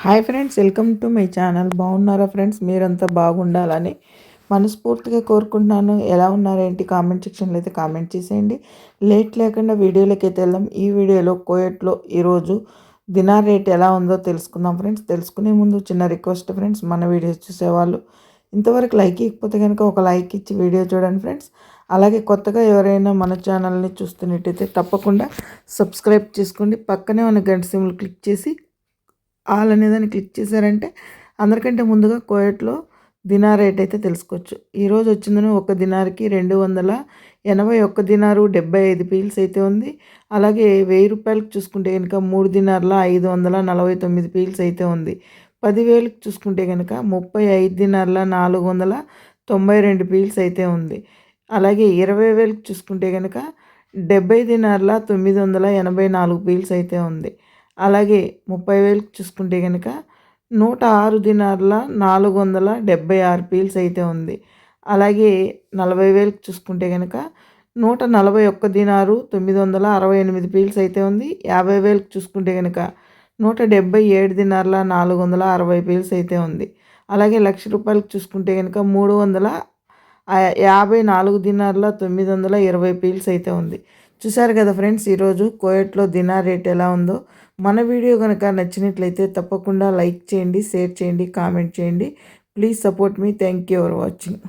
Hi friends welcome to my channel. బాగున్నారా friends? మీరంతా బాగుండాలని మనస్ఫూర్తిగా కోరుకుంటున్నాను. ఎలా ఉన్నారేంటి కామెంట్ సెక్షన్లో అయితే కామెంట్ చేసేయండి. లేట్ లేకుండా వీడియోలోకి అయితే వెళ్దాం. ఈ వీడియోలో కోయట్లో ఈరోజు దినార్ రేట్ ఎలా ఉందో తెలుసుకుందాం ఫ్రెండ్స్. తెలుసుకునే ముందు చిన్న రిక్వెస్ట్ ఫ్రెండ్స్ మన వీడియోస్ చూసేవాళ్ళు ఇంతవరకు లైక్ ఇవ్వకపోతే కనుక ఒక లైక్ ఇచ్చి వీడియో చూడండి ఫ్రెండ్స్. అలాగే కొత్తగా ఎవరైనా మన ఛానల్ని చూస్తున్నట్టయితే తప్పకుండా సబ్స్క్రైబ్ చేసుకోండి. పక్కనే ఉన్న గంట సిమ్లు క్లిక్ చేసి ఆల్ అనేదాన్ని క్లిక్ చేశారంటే అందరికంటే ముందుగా కోయట్లో దినార్ రేట్ అయితే తెలుసుకోవచ్చు. ఈరోజు వచ్చిందని ఒక దినార్కి రెండు వందల ఎనభై ఒక్క దినారు డెబ్బై ఐదు పీల్స్ అయితే ఉంది. అలాగే వెయ్యి రూపాయలకు చూసుకుంటే కనుక మూడు దినార్ల ఐదు వందల నలభై తొమ్మిది పీల్స్ అయితే ఉంది. పదివేలకు చూసుకుంటే కనుక ముప్పై ఐదు దినార్ల నాలుగు వందల తొంభై రెండు పీల్స్ అయితే ఉంది. అలాగే ఇరవై వేలకు చూసుకుంటే కనుక డెబ్బై దినార్ల తొమ్మిది వందల ఎనభై నాలుగు పీల్స్ అయితే ఉంది. అలాగే ముప్పై వేలకు చూసుకుంటే కనుక నూట ఆరు దినార్ల నాలుగు వందల డెబ్బై ఆరు పీల్స్ అయితే ఉంది. అలాగే నలభై వేలకు చూసుకుంటే కనుక నూట నలభై ఒక్క దినారు తొమ్మిది వందల అరవై ఎనిమిది పీల్స్ అయితే ఉంది. యాభై వేలకు చూసుకుంటే కనుక నూట డెబ్బై ఏడు దినార్ల నాలుగు వందల అరవై పీల్స్ అయితే ఉంది. అలాగే లక్ష రూపాయలకు చూసుకుంటే కనుక మూడు వందల యాభై నాలుగు దినార్ల తొమ్మిది వందల ఇరవై పీల్స్ అయితే ఉంది. చూసారు కదా ఫ్రెండ్స్ ఈరోజు కోయట్లో దినార్ రేట్ ఎలా ఉందో. మన వీడియో కనుక నచ్చినట్లయితే తప్పకుండా లైక్ చేయండి షేర్ చేయండి కామెంట్ చేయండి. Please support me. Thank you for watching.